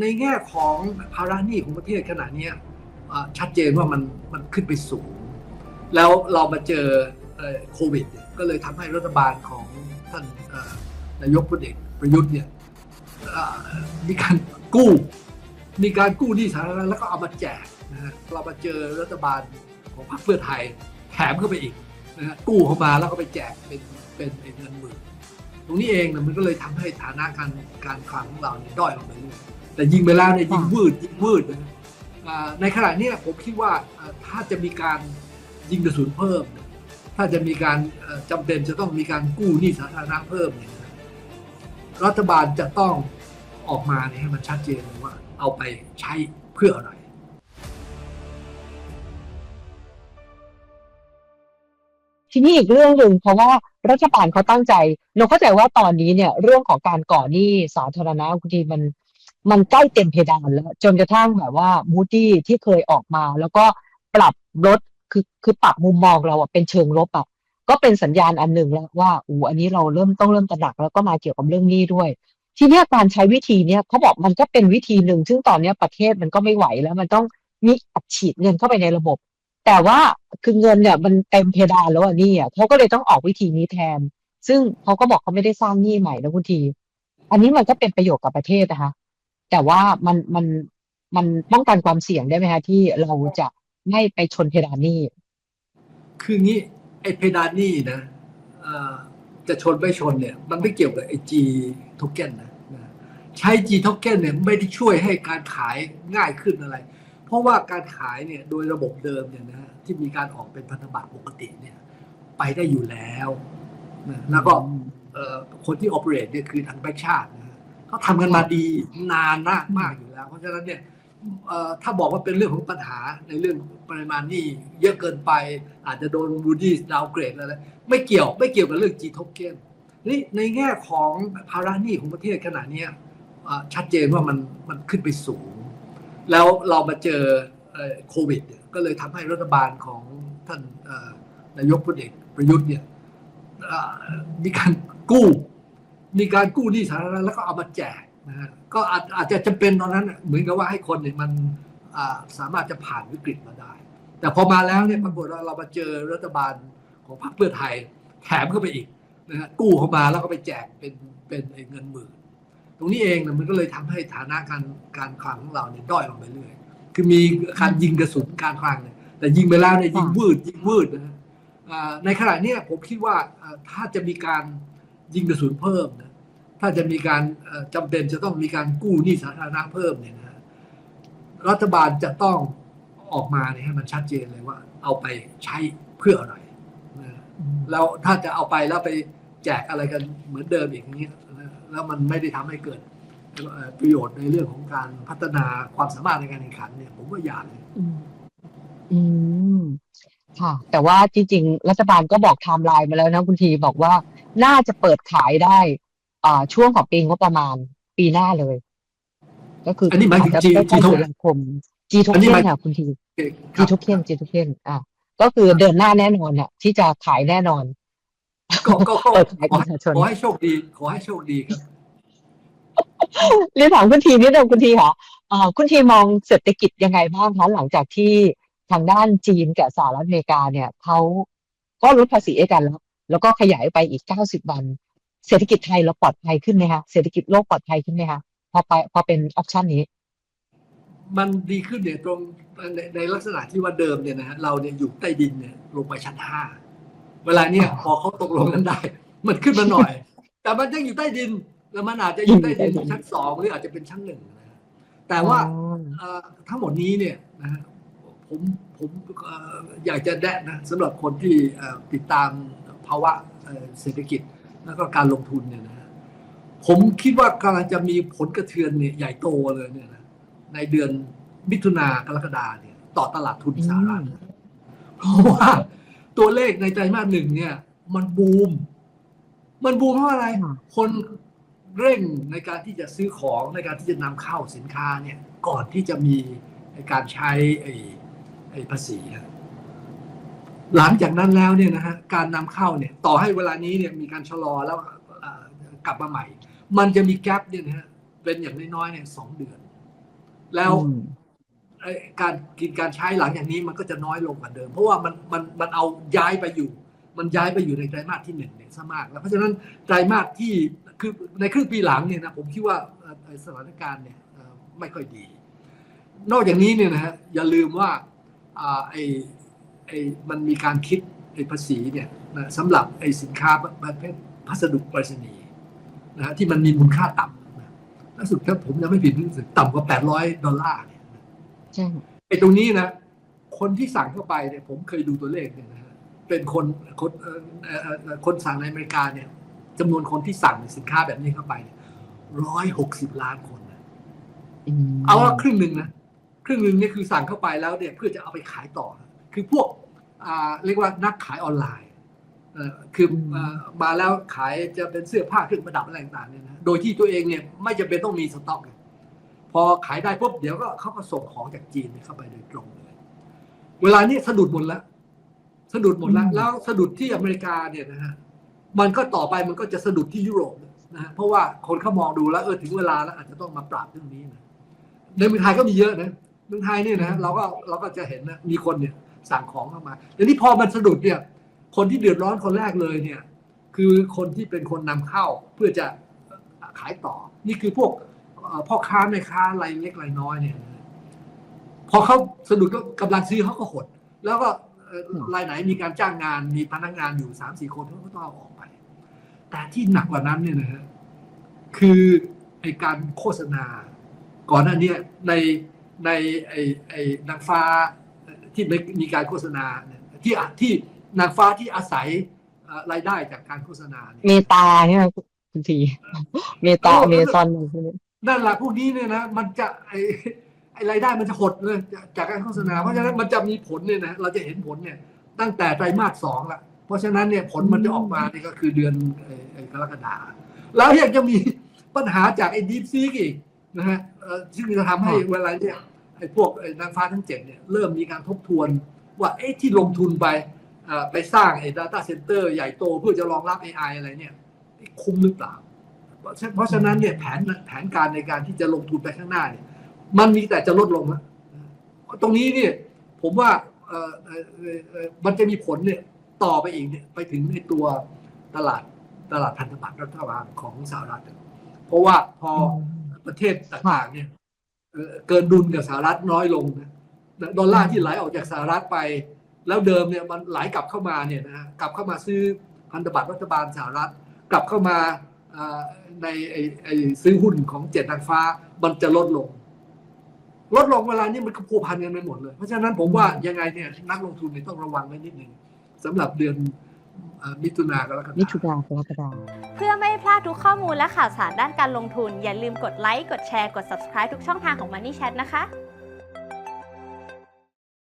ในแง่ของภาระหนี้ของประเทศขณะเนี้ชัดเจนว่ามันมันขึ้นไปสูง แล้วเรามาเจอโควิด ก็เลยทำให้รัฐบาลของท่านนายกพลเอกประยุทธ์เนี่ยมีการกู้ มีการกู้หนี้สาธารณะแล้วก็เอามาแจกนะฮะเรามาเจอรัฐบาลของพรรคเพื่อไทยแถมเข้าไปอีกนะฮะกู้เข้ามาแล้วก็ไปแจกเป็นเป็นเป็นเงินหมื่นตรงนี้เองนะมันก็เลยทำให้ฐานะการการคลังของเราเนี่ยด้อยลงไปเรื่อย แต่ยิงไปแล้วเนี่ยยิงวืดยิงวืดนะอ่าในขณะเนี้ยผมคิดว่าอ่าถ้าจะมีการยิงกระสุนเพิ่มเนี่ยถ้าจะมีการเอ่อจำเป็นจะต้องมีการกู้หนี้สาธารณะเพิ่มเนี่ยนะรัฐบาลจะต้องออกมาเนี่ยให้มันชัดเจนเลยว่าเอาไปใช้เพื่ออะไรทีนี้อีกเรื่องหนึ่งเพราะว่ารัฐบาลเขาตั้งใจ เราเข้าใจว่าตอนนี้เนี่ยเรื่องของการก่อหนี้สาธารณะบางทีมัน มันใกล้เต็มเพดานแล้ว จนกระทั่งแบบว่ามูดี้ที่เคยออกมา แล้วก็ปรับลดคือคือปรับมุมมองเราอะเป็นเชิงลบอะก็เป็นสัญญาณอันหนึ่งแล้วว่าอูอันนี้เราเริ่มต้องเริ่มตระหนักแล้วก็มาเกี่ยวกับเรื่องหนี้ด้วย ทีนี้การใช้วิธีเนี้ยเขาบอกมันก็เป็นวิธีหนึ่ง ซึ่งตอนนี้ประเทศมันก็ไม่ไหวแล้วมันต้องมีอัดฉีดเงินเข้าไปในระบบ แต่ว่าคือเงินเนี่ยมันเต็มเพดานแล้วอะนี่อะเขาก็เลยต้องออกวิธีนี้แทน ซึ่งเขาก็บอกเขาไม่ได้สร้างหนี้ใหม่นะคุณที อันนี้มันก็เป็นประโยชน์กับประเทศนะคะ แต่ว่ามันมันมันป้องกันความเสี่ยงได้ไหมคะที่เราจะไม่ไปชนเพดานหนี้ คืองี้ไอ้เพดานหนี้นะจะชนไม่ชนเนี่ย มันไม่เกี่ยวกับไอ้ G token นนะใช้ G token เนี่ยไม่ได้ช่วยให้การขายง่ายขึ้นอะไร เพราะว่าการขายเนี่ยโดยระบบเดิมเนี่ยนะที่มีการออกเป็นพันธบัตรปกติเนี่ย ไปได้อยู่แล้วนะแล้วก็คนที่ operate เนี่ยคือทางแบงค์ชาตินะ เขาทำกันมาดีนานมากมากอยู่แล้ว เพราะฉะนั้นเนี่ยถ้าบอกว่าเป็นเรื่องของปัญหาในเรื่องปริมาณนี้เยอะเกินไป อาจจะโดนบูดี้ดาวเกรดอะไรไม่เกี่ยวไม่เกี่ยวกับเรื่อง G token นี่ในแง่ของภาระหนี้ของประเทศขณะเนี้ชัดเจนว่ามันมันขึ้นไปสูง แล้วเรามาเจอโควิด ก็เลยทำให้รัฐบาลของท่านนายกพลเอกประยุทธ์เนี่ยมีการกู้ มีการกู้หนี้สาธารณะแล้วก็เอามาแจกนะฮะก็อาจอาจจะจำเป็นตอนนั้นน่ะเหมือนกับว่าให้คนเนี่ยมันอ่าสามารถจะผ่านวิกฤตมาได้ แต่พอมาแล้วเนี่ยปรากฏว่าเรามาเจอรัฐบาลของพรรคเพื่อไทยแถมเข้าไปอีกนะฮะกู้เข้ามาแล้วก็ไปแจกเป็นเป็นไอ้เงินหมื่นตรงนี้เองนะมันก็เลยทำให้ฐานะการการคลังของเราเนี่ยด้อยลงไปเรื่อยคือมีการยิงกระสุนการคลังเนี่ยแต่ยิงไปแล้วเนี่ยยิงวืดยิงวืดนะฮะอ่าในขณะเนี้ยผมคิดว่าอ่าถ้าจะมีการ ยิงกระสุนเพิ่มนะถ้าจะมีการเอ่อจำเป็นจะต้องมีการกู้หนี้สาธารณะเพิ่มเนี่ยนะรัฐบาลจะต้องออกมาเนี่ยให้มันชัดเจนเลยว่า เอาไปใช้เพื่ออะไรนะแล้วถ้าจะเอาไปแล้วไปแจกอะไรกันเหมือนเดิมอีกอย่างเงี้ยแล้วมันไม่ได้ทำให้เกิดประโยชน์ในเรื่องของการพัฒนาความสามารถในการแข่งขันเนี่ย ผมว่าอย่าเลยอืมค่ะ แต่ว่าจริง ๆ รัฐบาลก็บอกไทม์ไลน์มาแล้วนะคุณทีบอกว่า น่าจะเปิดขายได้อ่าช่วงของปีงบประมาณปีหน้าเลย ก็คืออันนี้หมายถึงอาจ G จะใกล้ G ๆ token เดือนคม G อันนี้ token หมายค่ะคุณทีค G รับ token G token อะก็คือเดินหน้าแน่นอนอะที่จะขายแน่นอนก็ก็ก็เปิดขายขอประชาชนขอให้โชคดี ขอให้โชคดีครับเรียนถามคุณทีนิดนึงคุณทีค่ะอ่าคุณทีมองเศรษฐกิจยังไงบ้างคะหลังจากที่ทางด้านจีนกับสหรัฐอเมริกาเนี่ยเขาก็ลดภาษีให้กันแล้ว แล้วก็ขยายไปอีก 90 วัน เศรษฐกิจไทยเราปลอดภัยขึ้นไหมคะเศรษฐกิจโลกปลอดภัยขึ้นไหมคะพอไปพอเป็นออปชันนี้ มันดีขึ้นเนี่ยตรงในในลักษณะที่ว่าเดิมเนี่ยนะฮะเราเนี่ยอยู่ใต้ดินเนี่ยลงไปชั้นห้าเวลาเนี่ยพอเขาตกลงกันได้ มันขึ้นมาหน่อย แต่มันยังอยู่ใต้ดิน แล้วมันอาจจะอยู่ใต้ดินอยู่ใต้ดินชั้นสองหรืออาจจะเป็นชั้นหนึ่งนะฮะแต่ว่าเอ่อทั้งหมดนี้เนี่ยนะฮะผมผมเอ่ออยากจะแนะนะสำหรับคนที่เอ่อติดตาม ภาวะเอ่อเศรษฐกิจแล้วก็การลงทุนเนี่ยนะฮะผมคิดว่ากำลังจะมีผลกระเทือนเนี่ยใหญ่โตเลยเนี่ยนะในเดือนมิถุนากรกฎาเนี่ยต่อตลาดทุนสหรัฐเพราะว่าตัวเลขในไตรมาสหนึ่งเนี่ย มันบูม มันบูมเพราะอะไรค่ะคนเร่งในการที่จะซื้อของในการที่จะนำเข้าสินค้าเนี่ย ก่อนที่จะมีการใช้ไอ้ไอ้ภาษีอะ หลังจากนั้นแล้วเนี่ยนะฮะการนำเข้าเนี่ยต่อให้เวลานี้เนี่ยมีการชะลอแล้วเอ่อกลับมาใหม่ มันจะมีแกลบเนี่ยนะฮะเป็นอย่างน้อยๆเนี่ยสองเดือน แล้วอืมไอ้การกินการใช้หลังอย่างนี้มันก็จะน้อยลงกว่าเดิม เพราะว่ามันมันมันเอาย้ายไปอยู่ มันย้ายไปอยู่ในไตรมาสที่หนึ่งเนี่ยซะมากแล้วเพราะฉะนั้นไตรมาสที่คือในครึ่งปีหลังเนี่ยนะผมคิดว่าเอ่อเอ่อสถานการณ์เนี่ยเอ่อไม่ค่อยดี นอกจากนี้เนี่ยนะฮะอย่าลืมว่าอ่าไอ้ ไอ้มันมีการคิดไอ้ภาษีเนี่ยนะสำหรับไอ้สินค้าประเภทพัสดุไปรษณีย์นะฮะที่มันมีมูลค่าต่ำนะล่าสุดถ้าผมยังไม่ผิดรู้สึกต่ำกว่า800ดอลลาร์เนี่ยใช่ไอ้ตรงนี้นะ คนที่สั่งเข้าไปเนี่ย ผมเคยดูตัวเลขเนี่ยนะฮะเป็นคนคนเอ่อเอ่อเอ่อคนสั่งในอเมริกาเนี่ยจำนวนคนที่สั่งสินค้าแบบนี้เข้าไปร้อยหกสิบล้านคนนะมเอาว่าครึ่งหนึ่งนะครึ่งหนึ่งเนี่ยคือสั่งเข้าไปแล้วเนี่ยเพื่อจะเอาไปขายต่อ คือพวกอ่าเรียกว่านักขายออนไลน์เอ่อคืออ่ามาแล้วขายจะเป็นเสื้อผ้าเครื่องประดับอะไรต่างๆเนี่ยนะโดยที่ตัวเองเนี่ยไม่จำเป็นต้องมีสต็อกเลยพอขายได้ปุ๊บเดี๋ยวก็เขาก็ส่งของจากจีนเข้าไปโดยตรงเลย เวลานี้สะดุดหมดแล้ว สะดุดหมดแล้วอืมแล้วสะดุดที่อเมริกาเนี่ยนะฮะมันก็ต่อไปมันก็จะสะดุดที่ยุโรปนะฮะเพราะว่าคนเขามองดูแล้วเออถึงเวลาแล้วอาจจะต้องมาปราบเรื่องนี้นะในเมืองไทยก็มีเยอะนะเมืองไทยเนี่ยนะฮะเราก็เราก็จะเห็นนะมีคนเนี่ย สั่งของเข้ามาแต่นี่พอมันสะดุดเนี่ย คนที่เดือดร้อนคนแรกเลยเนี่ย คือคนที่เป็นคนนำเข้าเพื่อจะขายต่อ นี่คือพวกเอ่อพ่อค้าแม่ค้ารายเล็กรายน้อยเนี่ยนะพอเขาสะดุดก็กำลังซื้อเขาก็หด แล้วก็เอ่ออืมรายไหนมีการจ้างงานมีพนักงานอยู่สามสี่คนเขาก็ต้องเอาออกไป แต่ที่หนักกว่านั้นเนี่ยนะฮะคือไอการโฆษณา ก่อนหน้าเนี้ในในไอไอนางฟ้า ที่มีการโฆษณาเนี่ยที่ที่นางฟ้าที่อาศัยเอ่อรายได้จากการโฆษณาเนี่ยเมตาเนี่ยคุณทีเมตาเอออเมซอนอะไรพวกนี้นั่นแหละพวกนี้เนี่ยนะมันจะไอไอรายได้มันจะหดเลยจากจากการโฆษณา เพราะฉะนั้นมันจะมีผลเนี่ยนะเราจะเห็นผลเนี่ย ตั้งแต่ไตรมาสสองละเพราะฉะนั้นเนี่ยผลมันจะออกมาเนี่ยก็คือเดือนไอ้ไอ้กรกฎาแล้วยังจะมีปัญหาจากไอ้ดีฟซีกอีกนะฮะเอ่อซึ่งจะทำให้ค่ะเวลาเนี่ยไอ้พวกไอ้นางฟ้าทั้งเจ็ดเนี่ยเริ่มมีการทบทวนว่าเอ๊ะที่ลงทุนไปเอ่อไปสร้างไอ้ data center ใหญ่โตเพื่อจะรองรับ AI อะไรเนี่ยคุ้มหรือเปล่าเพราะฉะเพราะฉะนั้นเนี่ยแผนแผนการในการที่จะลงทุนไปข้างหน้าเนี่ยมันมีแต่จะลดลงนะตรงนี้เนี่ยผมว่าเอ่อเอ่อเอ่อเอ่อมันจะมีผลเนี่ยต่อไปอีกเนี่ยไปถึงในตัวตลาดตลาดพันธบัตรรัฐบาลของสหรัฐเนี่ยเพราะว่าพอประเทศต่างๆเนี่ย เกินดุลกับสหรัฐน้อยลงนะดอลลาร์ที่ไหลออกจากสหรัฐไป แล้วเดิมเนี่ยมันไหลกลับเข้ามาเนี่ยนะฮะกลับเข้ามาซื้อพันธบัตรรัฐบาลสหรัฐ กลับเข้ามาในไอ้ไอซื้อหุ้นของเจ็ดนางฟ้ามันจะลดลง ลดลงเวลานี้มันก็พัวพันกันไปหมดเลย เพราะฉะนั้นผมว่ายังไงเนี่ยนักลงทุนเนี่ยต้องระวังไว้นิดหนึ่งสำหรับเดือน มิถุนากรกฎาคมมิถุนากรกฎาเพื่อไม่ให้พลาดทุกข้อมูลและข่าวสารด้านการลงทุน อย่าลืมกดไลค์ กดแชร์ กด subscribe ทุกช่องทางของ Money Chat นะคะ